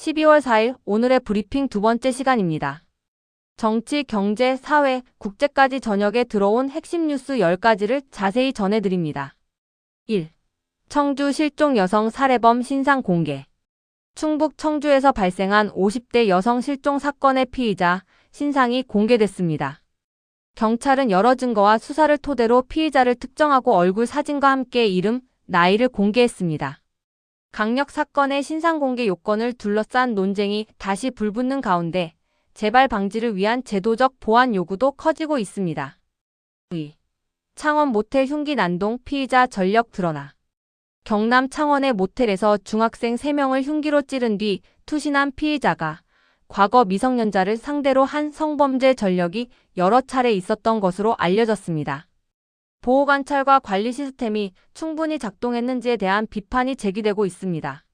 12월 4일 오늘의 브리핑 두 번째 시간입니다. 정치, 경제, 사회, 국제까지 저녁에 들어온 핵심 뉴스 10가지를 자세히 전해드립니다. 1. 청주 실종 여성 살해범 신상 공개. 충북 청주에서 발생한 50대 여성 실종 사건의 피의자 신상이 공개됐습니다. 경찰은 여러 증거와 수사를 토대로 피의자를 특정하고 얼굴 사진과 함께 이름, 나이를 공개했습니다. 강력 사건의 신상 공개 요건을 둘러싼 논쟁이 다시 불붙는 가운데 재발 방지를 위한 제도적 보완 요구도 커지고 있습니다. 2. 창원 모텔 흉기 난동 피의자 전력 드러나. 경남 창원의 모텔에서 중학생 3명을 흉기로 찌른 뒤 투신한 피의자가 과거 미성년자를 상대로 한 성범죄 전력이 여러 차례 있었던 것으로 알려졌습니다. 보호관찰과 관리 시스템이 충분히 작동했는지에 대한 비판이 제기되고 있습니다.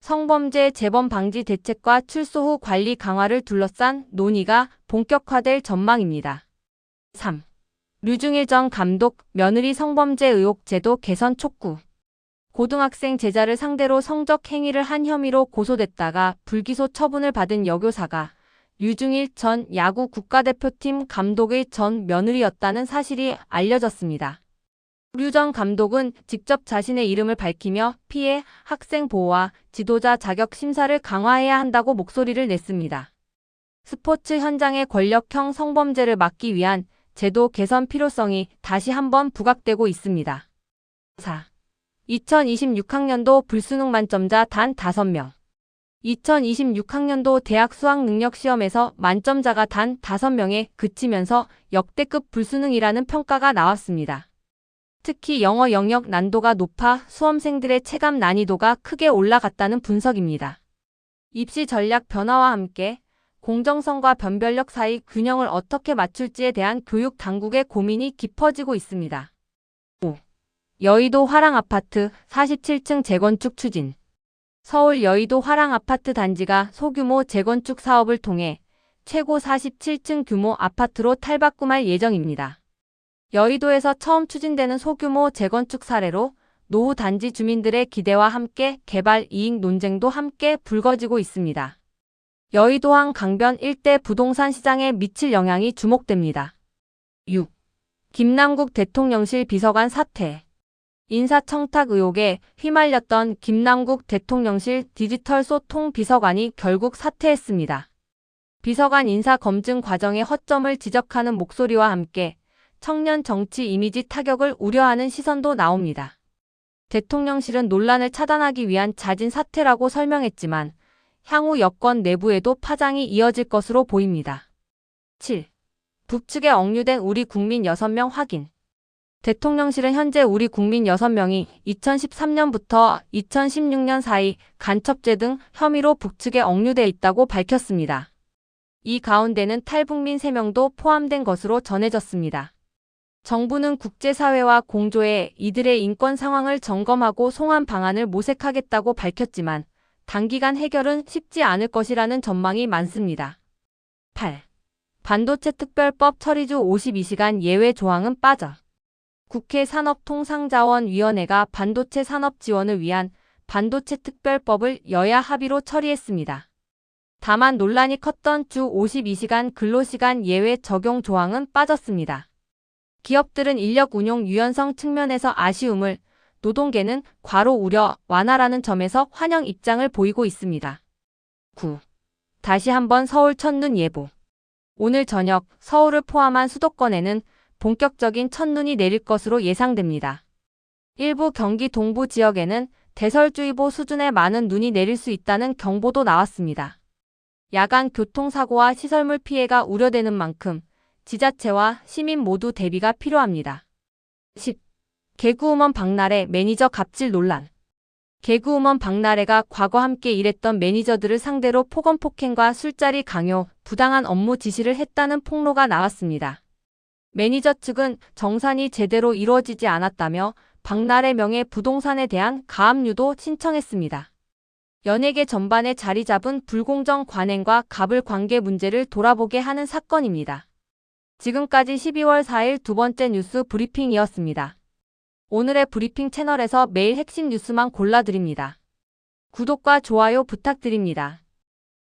성범죄 재범 방지 대책과 출소 후 관리 강화를 둘러싼 논의가 본격화될 전망입니다. 3. 류중일 전 감독 며느리 성범죄 의혹 제도 개선 촉구. 고등학생 제자를 상대로 성적 행위를 한 혐의로 고소됐다가 불기소 처분을 받은 여교사가 류중일 전 야구 국가대표팀 감독의 전 며느리였다는 사실이 알려졌습니다. 류전 감독은 직접 자신의 이름을 밝히며 피해 학생 보호와 지도자 자격 심사를 강화해야 한다고 목소리를 냈습니다. 스포츠 현장의 권력형 성범죄를 막기 위한 제도 개선 필요성이 다시 한번 부각되고 있습니다. 4. 2026학년도 불수능 만점자 단 5명. 2026학년도 대학 수학 능력 시험에서 만점자가 단 5명에 그치면서 역대급 불수능이라는 평가가 나왔습니다. 특히 영어 영역 난도가 높아 수험생들의 체감 난이도가 크게 올라갔다는 분석입니다. 입시 전략 변화와 함께 공정성과 변별력 사이 균형을 어떻게 맞출지에 대한 교육 당국의 고민이 깊어지고 있습니다. 5. 여의도 화랑아파트 47층 재건축 추진. 서울 여의도 화랑 아파트 단지가 소규모 재건축 사업을 통해 최고 47층 규모 아파트로 탈바꿈할 예정입니다. 여의도에서 처음 추진되는 소규모 재건축 사례로 노후 단지 주민들의 기대와 함께 개발 이익 논쟁도 함께 불거지고 있습니다. 여의도항 강변 일대 부동산 시장에 미칠 영향이 주목됩니다. 6. 김남국 대통령실 비서관 사퇴. 인사청탁 의혹에 휘말렸던 김남국 대통령실 디지털 소통 비서관이 결국 사퇴했습니다. 비서관 인사 검증 과정의 허점을 지적하는 목소리와 함께 청년 정치 이미지 타격을 우려하는 시선도 나옵니다. 대통령실은 논란을 차단하기 위한 자진 사퇴라고 설명했지만 향후 여권 내부에도 파장이 이어질 것으로 보입니다. 7. 북측에 억류된 우리 국민 6명 확인. 대통령실은 현재 우리 국민 6명이 2013년부터 2016년 사이 간첩죄 등 혐의로 북측에 억류돼 있다고 밝혔습니다. 이 가운데는 탈북민 3명도 포함된 것으로 전해졌습니다. 정부는 국제사회와 공조해 이들의 인권 상황을 점검하고 송환 방안을 모색하겠다고 밝혔지만 단기간 해결은 쉽지 않을 것이라는 전망이 많습니다. 8. 반도체 특별법 처리 주 52시간 예외 조항은 빠져. 국회 산업통상자원위원회가 반도체 산업 지원을 위한 반도체 특별법을 여야 합의로 처리했습니다. 다만 논란이 컸던 주 52시간 근로시간 예외 적용 조항은 빠졌습니다. 기업들은 인력 운용 유연성 측면에서 아쉬움을, 노동계는 과로 우려 완화라는 점에서 환영 입장을 보이고 있습니다. 9. 다시 한번 서울 첫눈 예보. 오늘 저녁 서울을 포함한 수도권에는 본격적인 첫눈이 내릴 것으로 예상됩니다. 일부 경기 동부 지역에는 대설주의보 수준의 많은 눈이 내릴 수 있다는 경보도 나왔습니다. 야간 교통사고와 시설물 피해가 우려되는 만큼 지자체와 시민 모두 대비가 필요합니다. 10. 개구우먼 박나래 매니저 갑질 논란. 개구우먼 박나래가 과거 함께 일했던 매니저들을 상대로 폭언 폭행과 술자리 강요, 부당한 업무 지시를 했다는 폭로가 나왔습니다. 매니저 측은 정산이 제대로 이루어지지 않았다며 박나래 명의 부동산에 대한 가압류도 신청했습니다. 연예계 전반에 자리 잡은 불공정 관행과 갑을 관계 문제를 돌아보게 하는 사건입니다. 지금까지 12월 4일 두 번째 뉴스 브리핑이었습니다. 오늘의 브리핑 채널에서 매일 핵심 뉴스만 골라드립니다. 구독과 좋아요 부탁드립니다.